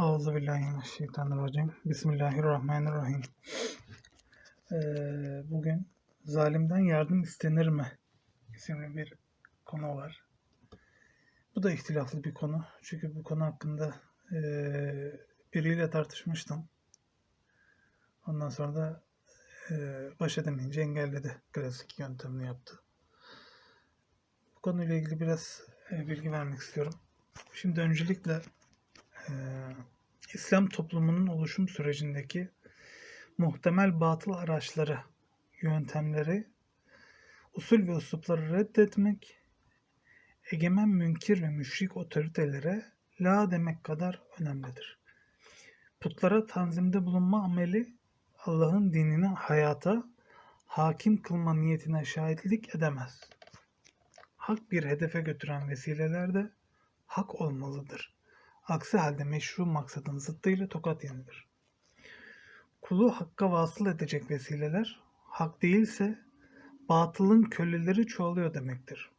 Euzubillahimineşşeytanirracim. Bismillahirrahmanirrahim. Ee, bugün zalimden yardım istenir mi? isimli bir konu var. Bu da ihtilaflı bir konu. Çünkü bu konu hakkında ee, biriyle tartışmıştım. Ondan sonra da ee, baş edemeyince engelledi. Klasik yöntemini yaptı. Bu konuyla ilgili biraz ee, bilgi vermek istiyorum. Şimdi öncelikle ee, İslam toplumunun oluşum sürecindeki muhtemel batıl araçları, yöntemleri, usul ve uslupları reddetmek, egemen münkir ve müşrik otoritelere la demek kadar önemlidir. Putlara tanzimde bulunma ameli Allah'ın dinini hayata hakim kılma niyetine şahitlik edemez. Hak bir hedefe götüren vesilelerde hak olmalıdır. Aksi halde meşru maksadın zıttıyla tokat yenilir. Kulu hakka vasıl edecek vesileler hak değilse batılın köleleri çoğalıyor demektir.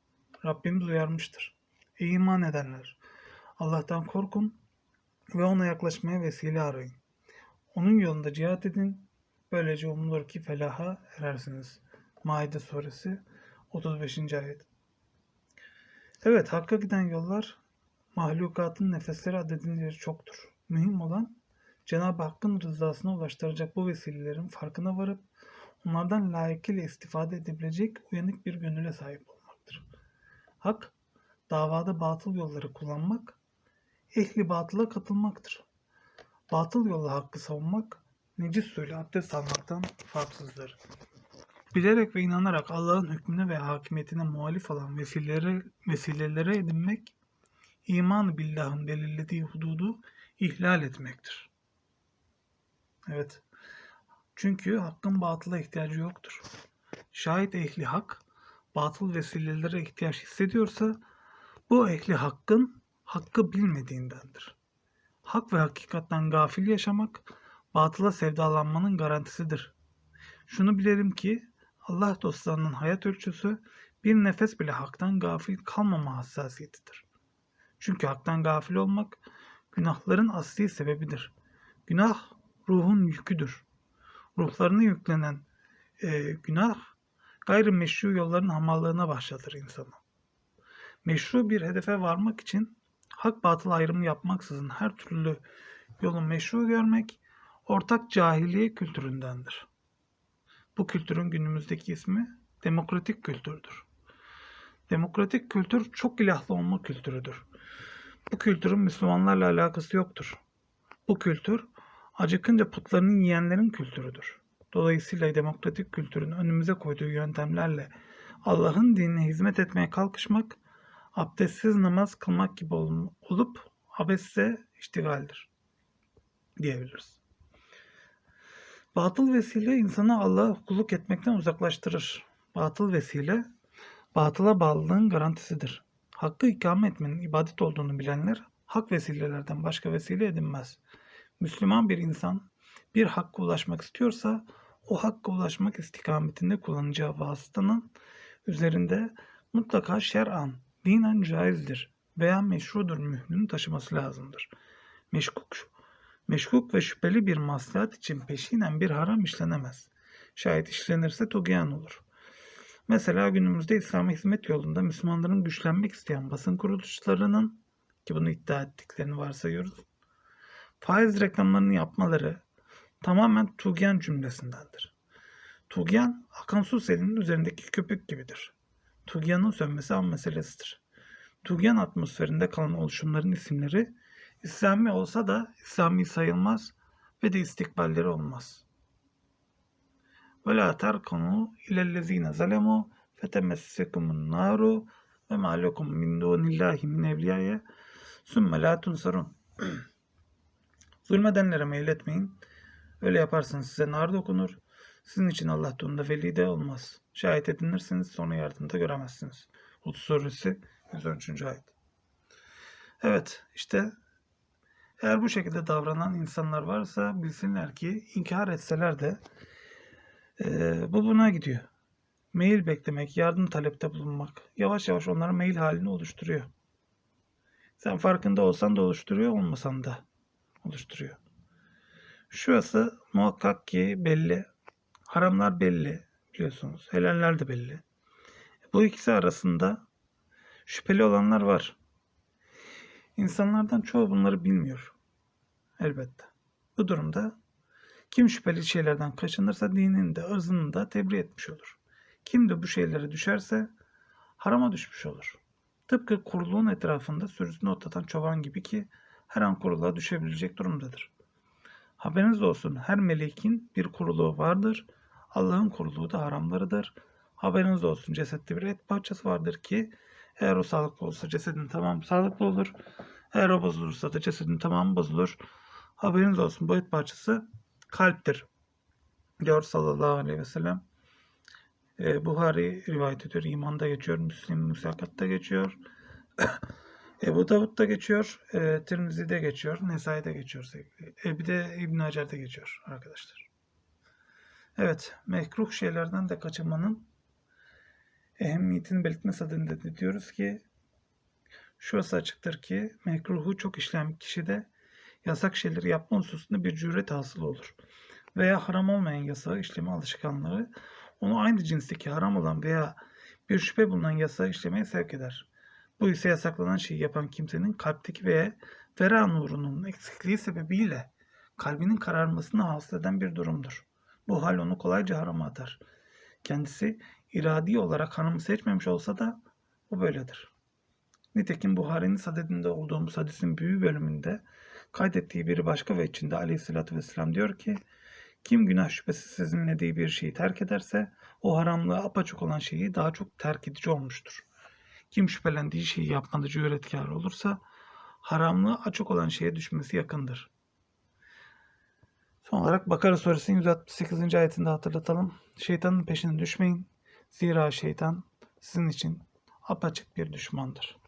Rabbimiz uyarmıştır. Ey iman edenler! Allah'tan korkun ve ona yaklaşmaya vesile arayın. Onun yolunda cihat edin. Böylece umulur ki felaha erersiniz. Maide suresi 35. ayet. Evet, hakka giden yollar mahlukatın nefesleri adedince çoktur. Mühim olan Cenab-ı Hakk'ın rızasına ulaştıracak bu vesilelerin farkına varıp onlardan layıkıyla istifade edebilecek uyanık bir gönüle sahip olmaktır. Hak, davada batıl yolları kullanmak, ehli batıla katılmaktır. Batıl yolla hakkı savunmak, necis suyla abdest almaktan farksızdır. Bilerek ve inanarak Allah'ın hükmüne ve hakimiyetine muhalif olan vesileleri, vesilelere edinmek, iman billahın belirlediği hududu ihlal etmektir. Evet. Çünkü hakkın batıla ihtiyacı yoktur. Şayet ehli hak batıl vesilelere ihtiyaç hissediyorsa bu ehli hakkın hakkı bilmediğindendir. Hak ve hakikatten gafil yaşamak batıla sevdalanmanın garantisidir. Şunu bilelim ki Allah dostlarının hayat ölçüsü bir nefes bile haktan gafil kalmama hassasiyetidir. Çünkü haktan gafil olmak günahların asli sebebidir. Günah ruhun yüküdür. Ruhlarına yüklenen e, günah gayrimeşru yolların hamallığına başlatır insanı. Meşru bir hedefe varmak için hak batıl ayrımı yapmaksızın her türlü yolu meşru görmek ortak cahiliye kültüründendir. Bu kültürün günümüzdeki ismi demokratik kültürdür. Demokratik kültür çok ilahlı olma kültürüdür. Bu kültürün Müslümanlarla alakası yoktur. Bu kültür acıkınca putlarını yiyenlerin kültürüdür. Dolayısıyla demokratik kültürün önümüze koyduğu yöntemlerle Allah'ın dinine hizmet etmeye kalkışmak, abdestsiz namaz kılmak gibi olup abesse iştigaldir diyebiliriz. Batıl vesile insanı Allah'a kulluk etmekten uzaklaştırır. Batıl vesile, batıla bağlılığın garantisidir. Hakkı ikame etmenin ibadet olduğunu bilenler hak vesilelerden başka vesile edinmez. Müslüman bir insan bir hakka ulaşmak istiyorsa o hakka ulaşmak istikametinde kullanacağı vasıtanın üzerinde mutlaka şer'an, dinen caizdir veya meşrudur mührünü taşıması lazımdır. Meşkuk, meşkuk ve şüpheli bir maslahat için peşinen bir haram işlenemez. Şayet işlenirse tuğyan olur. Mesela günümüzde İslam'a hizmet yolunda Müslümanların güçlenmek isteyen basın kuruluşlarının ki bunu iddia ettiklerini varsayıyoruz. Faiz reklamlarını yapmaları tamamen tuğyan cümlesindendir. Tuğyan akan su selinin üzerindeki köpük gibidir. Tuğyanın sönmesi an meselesidir. Tuğyan atmosferinde kalan oluşumların isimleri İslami olsa da İslami sayılmaz ve de istikballeri olmaz. Ve la terkanu ilellezine zalemu fetemessekumun naru ve ma lekum min dunillahi min evliyaye sümme la tunsarun. Zulmedenlere meyletmeyin. Öyle yaparsanız size nar dokunur. Sizin için Allah da veli de olmaz. Şahit edinirsiniz sonra yardımda göremezsiniz. Hud suresi 113. ayet. Evet işte eğer bu şekilde davranan insanlar varsa bilsinler ki inkar etseler de e, bu buna gidiyor. Mail beklemek, yardım talepte bulunmak yavaş yavaş onlara mail halini oluşturuyor. Sen farkında olsan da oluşturuyor olmasan da oluşturuyor. Şurası muhakkak ki belli. Haramlar belli biliyorsunuz. Helaller de belli. Bu ikisi arasında şüpheli olanlar var. İnsanlardan çoğu bunları bilmiyor. Elbette. Bu durumda kim şüpheli şeylerden kaçınırsa dinini de ırzını da tebliğ etmiş olur. Kim de bu şeylere düşerse harama düşmüş olur. Tıpkı kuruluğun etrafında sürüsünü otlatan çoban gibi ki her an kuruluğa düşebilecek durumdadır. Haberiniz olsun her melekin bir kuruluğu vardır. Allah'ın kuruluğu da haramlarıdır. Haberiniz olsun cesette bir et parçası vardır ki eğer o sağlıklı olursa cesedin tamamı sağlıklı olur. Eğer o bozulursa da cesedin tamamı bozulur. Haberiniz olsun bu et parçası kalptir. Diyor sallallahu aleyhi ve sellem. E, Buhari rivayet ediyor. İmanda geçiyor. Müslim Müsakatta geçiyor. Ebu Davud'da geçiyor. E, Tirmizi'de geçiyor. Nesai'de geçiyor. E, bir de İbn Hacer'de geçiyor arkadaşlar. Evet. Mekruh şeylerden de kaçınmanın ehemmiyetini belirtmesi adına de diyoruz ki şurası açıktır ki mekruhu çok işleyen kişide yasak şeyleri yapma hususunda bir cüret hasıl olur. Veya haram olmayan yasağı işleme alışkanlığı onu aynı cinsteki haram olan veya bir şüphe bulunan yasağı işlemeye sevk eder. Bu ise yasaklanan şeyi yapan kimsenin kalpteki veya vera nurunun eksikliği sebebiyle kalbinin kararmasını hasıl eden bir durumdur. Bu hal onu kolayca harama atar. Kendisi iradi olarak hanımı seçmemiş olsa da bu böyledir. Nitekim Buhari'nin sadedinde olduğumuz hadisin büyük bölümünde kaydettiği bir başka ve içinde aleyhissalatü vesselam diyor ki kim günah şüphesiz sizinlediği bir şeyi terk ederse o haramlığı apaçık olan şeyi daha çok terk edici olmuştur. Kim şüphelendiği şeyi yapmada cüretkar olursa haramlığı açık olan şeye düşmesi yakındır. Son olarak Bakara suresinin 168. ayetinde hatırlatalım. Şeytanın peşine düşmeyin. Zira şeytan sizin için apaçık bir düşmandır.